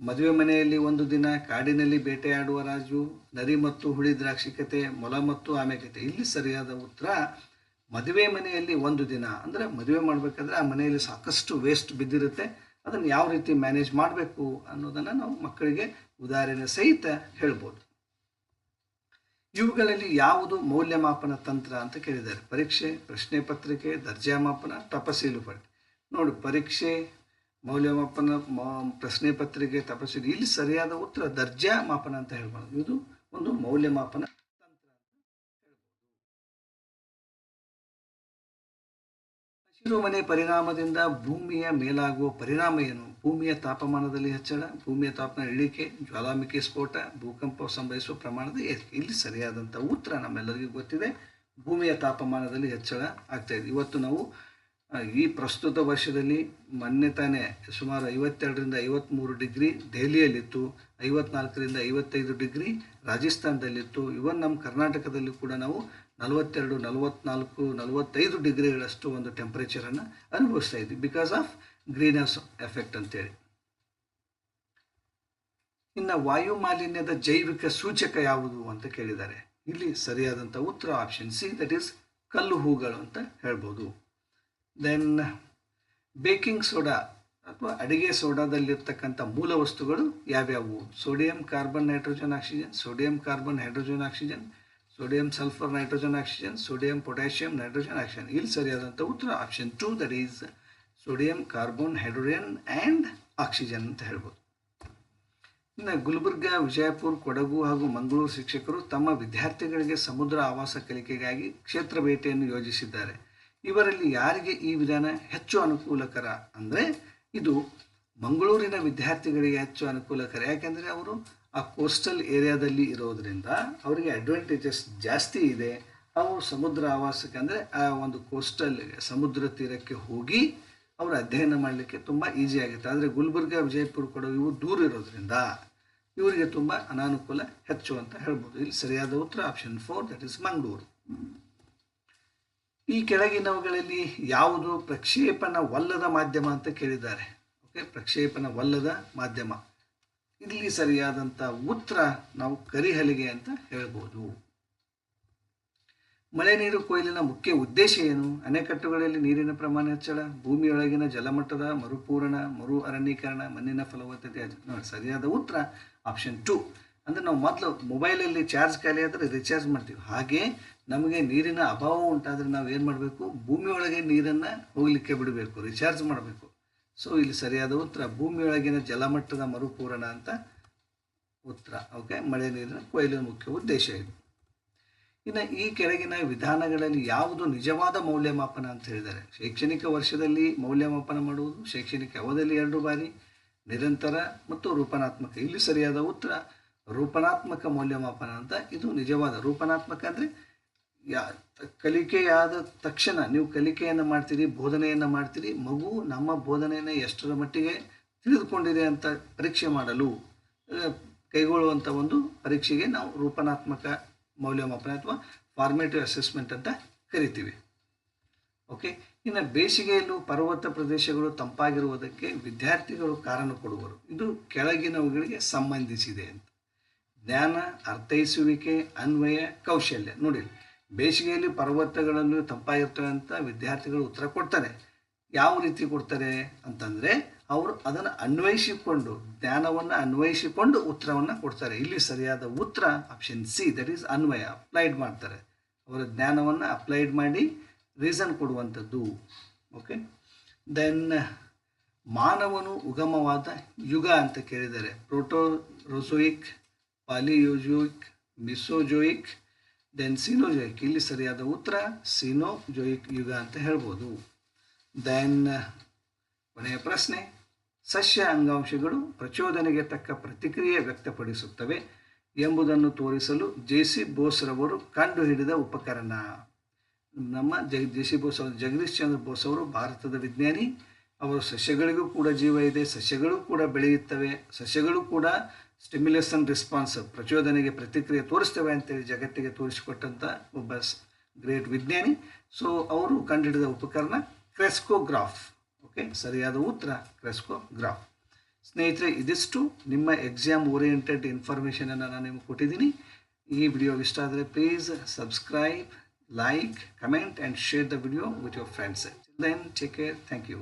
ಮದುವೆ ಮನೆಯಲ್ಲಿ ಒಂದು ದಿನ ಕಾಡಿನಲ್ಲಿ ಬೇಟೆಯಾಡುವ ರಾಜು, ನರಿ ಮತ್ತು ಹುಳಿ ದ್ರಾಕ್ಷಿ ಕತೆ, ಮೊಲ ಮತ್ತು ಆಮೆ ಕತೆ. ಇಲ್ಲಿ ಸರಿಯಾದ ಉತ್ತರ, ಮದುವೆ ಮನೆಯಲ್ಲಿ ಒಂದು ದಿನ. ಅಂದರೆ ಮದುವೆ ಮಾಡಬೇಕಾದ್ರೆ ಆ ಮನೆಯಲ್ಲಿ ಸಾಕಷ್ಟು ವೇಸ್ಟ್ ಬಿದ್ದಿರುತ್ತೆ. ಅದನ್ನು ಯಾವ ರೀತಿ ಮ್ಯಾನೇಜ್ ಮಾಡಬೇಕು ಅನ್ನೋದನ್ನು ನಾವು ಮಕ್ಕಳಿಗೆ ಉದಾಹರಣೆ ಸಹಿತ ಹೇಳ್ಬೋದು. ಇವುಗಳಲ್ಲಿ ಯಾವುದು ಮೌಲ್ಯಮಾಪನ ತಂತ್ರ ಅಂತ ಕೇಳಿದ್ದಾರೆ. ಪರೀಕ್ಷೆ, ಪ್ರಶ್ನೆ ಪತ್ರಿಕೆ ದರ್ಜಾ ಮಾಪನ ತಪಸೀಲು ಪಡೆ ನೋಡಿ, ಪರೀಕ್ಷೆ ಮೌಲ್ಯಮಾಪನ ಪ್ರಶ್ನೆ ಪತ್ರಿಕೆ ತಪಸ್ಸಿಗೆ ಇಲ್ಲಿ ಸರಿಯಾದ ಉತ್ತರ, ದರ್ಜಾ ಮಾಪನ ಅಂತ ಹೇಳ್ಬೋದು. ಇದು ಒಂದು ಮೌಲ್ಯಮಾಪನ ಹಸಿರುಮನೆ ಪರಿಣಾಮದಿಂದ ಭೂಮಿಯ ಮೇಲಾಗುವ ಪರಿಣಾಮ ಏನು? ಭೂಮಿಯ ತಾಪಮಾನದಲ್ಲಿ ಹೆಚ್ಚಳ, ಭೂಮಿಯ ತಾಪಮಾನ ಇಳಿಕೆ, ಜ್ವಾಲಾಮುಖಿ ಸ್ಫೋಟ, ಭೂಕಂಪ ಸಂಭವಿಸುವ ಪ್ರಮಾಣದ ಏರಿಕೆ. ಇಲ್ಲಿ ಸರಿಯಾದಂಥ ಉತ್ತರ ನಮ್ಮೆಲ್ಲರಿಗೂ ಗೊತ್ತಿದೆ. ಭೂಮಿಯ ತಾಪಮಾನದಲ್ಲಿ ಹೆಚ್ಚಳ ಆಗ್ತಾ ಇದೆ. ಇವತ್ತು ನಾವು ಈ ಪ್ರಸ್ತುತ ವರ್ಷದಲ್ಲಿ ಮೊನ್ನೆ ತಾನೇ ಸುಮಾರು ಐವತ್ತೆರಡರಿಂದ ಐವತ್ತ್ಮೂರು ಡಿಗ್ರಿ ದೆಹಲಿಯಲ್ಲಿತ್ತು, ಐವತ್ನಾಲ್ಕರಿಂದ ಐವತ್ತೈದು ಡಿಗ್ರಿ ರಾಜಸ್ಥಾನದಲ್ಲಿತ್ತು. ಇವನ್ ನಮ್ಮ ಕರ್ನಾಟಕದಲ್ಲಿ ಕೂಡ ನಾವು ನಲವತ್ತೆರಡು, ನಲವತ್ನಾಲ್ಕು, ನಲವತ್ತೈದು ಡಿಗ್ರಿಗಳಷ್ಟು ಒಂದು ಟೆಂಪ್ರೇಚರನ್ನು ಅನುಭವಿಸ್ತಾ ಇದ್ವಿ because of greenhouse effect ಅಂತೇಳಿ. ಇನ್ನು ವಾಯು ಮಾಲಿನ್ಯದ ಜೈವಿಕ ಸೂಚಕ ಯಾವುದು ಅಂತ ಕೇಳಿದ್ದಾರೆ. ಇಲ್ಲಿ ಸರಿಯಾದಂಥ ಉತ್ತರ ಆಪ್ಷನ್ ಸಿ ದಟ್ ಈಸ್ ಕಲ್ಲು ಹೂಗಳು ಅಂತ ಹೇಳ್ಬೋದು. ದೆನ್ ಬೇಕಿಂಗ್ ಸೋಡಾ ಅಥವಾ ಅಡುಗೆ ಸೋಡಾದಲ್ಲಿರ್ತಕ್ಕಂಥ ಮೂಲ ವಸ್ತುಗಳು ಯಾವ್ಯಾವು? Sodium carbon nitrogen oxygen sodium carbon hydrogen oxygen sodium sulphur nitrogen oxygen sodium potassium nitrogen oxygen ಇಲ್ಲಿ ಸರಿಯಾದಂಥ ಉತ್ತರ option two that is sodium carbon hydrogen and oxygen ಅಂತ ಹೇಳ್ಬೋದು. ಇನ್ನು ಗುಲ್ಬರ್ಗ, ವಿಜಯಪುರ, ಕೊಡಗು ಹಾಗೂ ಮಂಗಳೂರು ಶಿಕ್ಷಕರು ತಮ್ಮ ವಿದ್ಯಾರ್ಥಿಗಳಿಗೆ ಸಮುದ್ರ ಆವಾಸ ಕಲಿಕೆಗಾಗಿ ಕ್ಷೇತ್ರ ಭೇಟಿಯನ್ನು ಯೋಜಿಸಿದ್ದಾರೆ. ಇವರಲ್ಲಿ ಯಾರಿಗೆ ಈ ವಿಧಾನ ಹೆಚ್ಚು ಅನುಕೂಲಕರ ಅಂದರೆ ಇದು ಮಂಗಳೂರಿನ ವಿದ್ಯಾರ್ಥಿಗಳಿಗೆ ಹೆಚ್ಚು ಅನುಕೂಲಕರ. ಯಾಕೆಂದರೆ ಅವರು ಆ ಕೋಸ್ಟಲ್ ಏರಿಯಾದಲ್ಲಿ ಇರೋದರಿಂದ ಅವರಿಗೆ ಅಡ್ವಾಂಟೇಜಸ್ ಜಾಸ್ತಿ ಇದೆ. ಅವರು ಸಮುದ್ರ ಆವಾಸಕ್ಕೆ ಅಂದರೆ ಆ ಒಂದು ಕೋಸ್ಟಲ್ ಸಮುದ್ರ ತೀರಕ್ಕೆ ಹೋಗಿ ಅವರು ಅಧ್ಯಯನ ಮಾಡಲಿಕ್ಕೆ ತುಂಬ ಈಸಿ ಆಗುತ್ತೆ. ಆದರೆ ಗುಲ್ಬರ್ಗ, ವಿಜಯಪುರ ಕೂಡ ಇವು ದೂರ ಇರೋದ್ರಿಂದ ಇವರಿಗೆ ತುಂಬ ಅನಾನುಕೂಲ ಹೆಚ್ಚು ಅಂತ ಹೇಳ್ಬೋದು. ಇಲ್ಲಿ ಸರಿಯಾದ ಉತ್ತರ option four that is Mangaluru. ಈ ಕೆಳಗಿನವುಗಳಲ್ಲಿ ಯಾವುದು ಪ್ರಕ್ಷೇಪಣವಲ್ಲದ ಮಾಧ್ಯಮ ಅಂತ ಕೇಳಿದ್ದಾರೆ. ಓಕೆ ಪ್ರಕ್ಷೇಪಣವಲ್ಲದ ಮಾಧ್ಯಮ. ಇಲ್ಲಿ ಸರಿಯಾದಂಥ ಉತ್ತರ ನಾವು ಕರಿಹಲಿಗೆ ಅಂತ ಹೇಳ್ಬೋದು. ಮಳೆ ನೀರು ಕೊಯ್ಲಿನ ಮುಖ್ಯ ಉದ್ದೇಶ ಏನು? ಅಣೆಕಟ್ಟುಗಳಲ್ಲಿ ನೀರಿನ ಪ್ರಮಾಣ ಹೆಚ್ಚಳ, ಭೂಮಿಯೊಳಗಿನ ಜಲಮಟ್ಟದ ಮರುಪೂರಣ, ಮರು ಅರಣ್ಯೀಕರಣ, ಮಣ್ಣಿನ ಫಲವತ್ತತೆ. ನೋಡಿ, ಸರಿಯಾದ ಉತ್ತರ ಆಪ್ಷನ್ ಟು ಅಂದರೆ ನಾವು ಮೊದಲು ಮೊಬೈಲಲ್ಲಿ ಚಾರ್ಜ್ ಖಾಲಿ ಆದರೆ ರಿಚಾರ್ಜ್ ಮಾಡ್ತೀವಿ. ಹಾಗೆ ನಮಗೆ ನೀರಿನ ಅಭಾವ ಉಂಟಾದರೆ ನಾವು ಏನು ಮಾಡಬೇಕು? ಭೂಮಿಯೊಳಗೆ ನೀರನ್ನು ಹೋಗಲಿಕ್ಕೆ ಬಿಡಬೇಕು ರಿಚಾರ್ಜ್ ಮಾಡಬೇಕು. ಸೊ ಇಲ್ಲಿ ಸರಿಯಾದ ಉತ್ತರ ಭೂಮಿಯೊಳಗಿನ ಜಲಮಟ್ಟದ ಮರುಪೂರಣ ಅಂತ ಉತ್ತರ. ಓಕೆ ಮಳೆ ನೀರಿನ ಕೊಯ್ಲಿನ ಮುಖ್ಯ ಉದ್ದೇಶ ಇದು. ಇನ್ನು ಈ ಕೆಳಗಿನ ವಿಧಾನಗಳಲ್ಲಿ ಯಾವುದು ನಿಜವಾದ ಮೌಲ್ಯಮಾಪನ ಅಂತ ಹೇಳಿದ್ದಾರೆ ಶೈಕ್ಷಣಿಕ ವರ್ಷದಲ್ಲಿ ಮೌಲ್ಯಮಾಪನ ಮಾಡುವುದು, ಶೈಕ್ಷಣಿಕ ಅವಧಿಯಲ್ಲಿ ಎರಡು ಬಾರಿ, ನಿರಂತರ ಮತ್ತು ರೂಪನಾತ್ಮಕ. ಇಲ್ಲಿ ಸರಿಯಾದ ಉತ್ತರ, ರೂಪನಾತ್ಮಕ ಮೌಲ್ಯಮಾಪನ ಅಂತ. ಇದು ನಿಜವಾದ ರೂಪನಾತ್ಮಕ ಅಂದರೆ ಯಾ, ಕಲಿಕೆಯಾದ ತಕ್ಷಣ ನೀವು ಕಲಿಕೆಯನ್ನು ಮಾಡ್ತೀರಿ, ಬೋಧನೆಯನ್ನು ಮಾಡ್ತೀರಿ, ಮಗು ನಮ್ಮ ಬೋಧನೆಯನ್ನು ಎಷ್ಟರ ಮಟ್ಟಿಗೆ ತಿಳಿದುಕೊಂಡಿದೆ ಅಂತ ಪರೀಕ್ಷೆ ಮಾಡಲು ಕೈಗೊಳ್ಳುವಂಥ ಒಂದು ಪರೀಕ್ಷೆಗೆ ನಾವು ರೂಪನಾತ್ಮಕ ಮೌಲ್ಯಮಾಪನ ಅಥವಾ ಫಾರ್ಮೇಟಿವ್ ಅಸೆಸ್ಮೆಂಟ್ ಅಂತ ಕರಿತೀವಿ. ಓಕೆ ಇನ್ನು ಬೇಸಿಗೆಯಲ್ಲೂ ಪರ್ವತ ಪ್ರದೇಶಗಳು ತಂಪಾಗಿರುವುದಕ್ಕೆ ವಿದ್ಯಾರ್ಥಿಗಳು ಕಾರಣ ಕೊಡುವರು. ಇದು ಕೆಳಗಿನವುಗಳಿಗೆ ಸಂಬಂಧಿಸಿದೆ ಅಂತ. ಜ್ಞಾನ, ಅರ್ಥೈಸುವಿಕೆ, ಅನ್ವಯ, ಕೌಶಲ್ಯ. ನೋಡಿ ಬೇಸಿಗೆಯಲ್ಲಿ ಪರ್ವತಗಳನ್ನು ಅಂತ ವಿದ್ಯಾರ್ಥಿಗಳು ಉತ್ತರ ಕೊಡ್ತಾರೆ. ಯಾವ ರೀತಿ ಕೊಡ್ತಾರೆ ಅಂತಂದರೆ ಅವರು ಅದನ್ನು ಅನ್ವಯಿಸಿಕೊಂಡು, ಜ್ಞಾನವನ್ನು ಅನ್ವಯಿಸಿಕೊಂಡು ಉತ್ತರವನ್ನು ಕೊಡ್ತಾರೆ. ಇಲ್ಲಿ ಸರಿಯಾದ ಉತ್ತರ ಆಪ್ಷನ್ ಸಿ ದಟ್ ಈಸ್ ಅನ್ವಯ ಅಪ್ಲೈಡ್ ಮಾಡ್ತಾರೆ. ಅವರ ಜ್ಞಾನವನ್ನು ಅಪ್ಲೈಡ್ ಮಾಡಿ ರೀಸನ್ ಕೊಡುವಂಥದ್ದು. ಓಕೆ ದೆನ್ ಮಾನವನು ಉಗಮವಾದ ಯುಗ ಅಂತ ಕೇಳಿದ್ದಾರೆ. ಪ್ರೋಟೋರೋಸೋಯಿಕ್ ಪಾಲಿಯೋಜೋಯಿಕ್ ಮಿಸೋಜೋಯಿಕ್ ದೆನ್ ಸಿನೋಜೋಯಿಕ್ ಇಲ್ಲಿ ಸರಿಯಾದ ಉತ್ತರ ಸಿನೋಜೋಯಿಕ್ ಯುಗ ಅಂತ ಹೇಳ್ಬೋದು ದೆನ್ ಕೊನೆಯ ಪ್ರಶ್ನೆ, ಸಸ್ಯ ಅಂಗಾಂಶಗಳು ಪ್ರಚೋದನೆಗೆ ತಕ್ಕ ಪ್ರತಿಕ್ರಿಯೆ ವ್ಯಕ್ತಪಡಿಸುತ್ತವೆ ಎಂಬುದನ್ನು ತೋರಿಸಲು ಜೆ ಸಿ ಬೋಸ್ರವರು ಕಂಡುಹಿಡಿದ ಉಪಕರಣ. ನಮ್ಮ ಜಗ ಜೆ ಸಿ ಬೋಸ್ ಅವರು, ಜಗದೀಶ್ ಚಂದ್ರ ಬೋಸ್ ಅವರು ಭಾರತದ ವಿಜ್ಞಾನಿ. ಅವರು ಸಸ್ಯಗಳಿಗೂ ಕೂಡ ಜೀವ ಇದೆ, ಸಸ್ಯಗಳು ಕೂಡ ಬೆಳೆಯುತ್ತವೆ, ಸಸ್ಯಗಳು ಕೂಡ ಸ್ಟಿಮ್ಯುಲೇಷನ್ ರೆಸ್ಪಾನ್ಸ್ ಪ್ರಚೋದನೆಗೆ ಪ್ರತಿಕ್ರಿಯೆ ತೋರಿಸ್ತೇವೆ ಅಂತೇಳಿ ಜಗತ್ತಿಗೆ ತೋರಿಸಿಕೊಟ್ಟಂಥ ಒಬ್ಬ ಗ್ರೇಟ್ ವಿಜ್ಞಾನಿ. ಸೊ ಅವರು ಕಂಡುಹಿಡಿದ ಉಪಕರಣ ಕ್ರೆಸ್ಕೋಗ್ರಾಫ್. ಓಕೆ ಸರಿಯಾದ ಉತ್ತರ, ಕ್ರೆಸ್ಕೋಗ್ರಾಫ್. ಸ್ನೇಹಿತರೆ, ಇದಿಷ್ಟು ನಿಮ್ಮ ಎಕ್ಸಾಮ್ ಓರಿಯೆಂಟೆಡ್ ಇನ್ಫಾರ್ಮೇಷನನ್ನು ನಾನು ನಿಮಗೆ ಕೊಟ್ಟಿದ್ದೀನಿ. ಈ ವಿಡಿಯೋ ಇಷ್ಟ ಆದರೆ please subscribe like comment and share the video with your friends then take care thank you.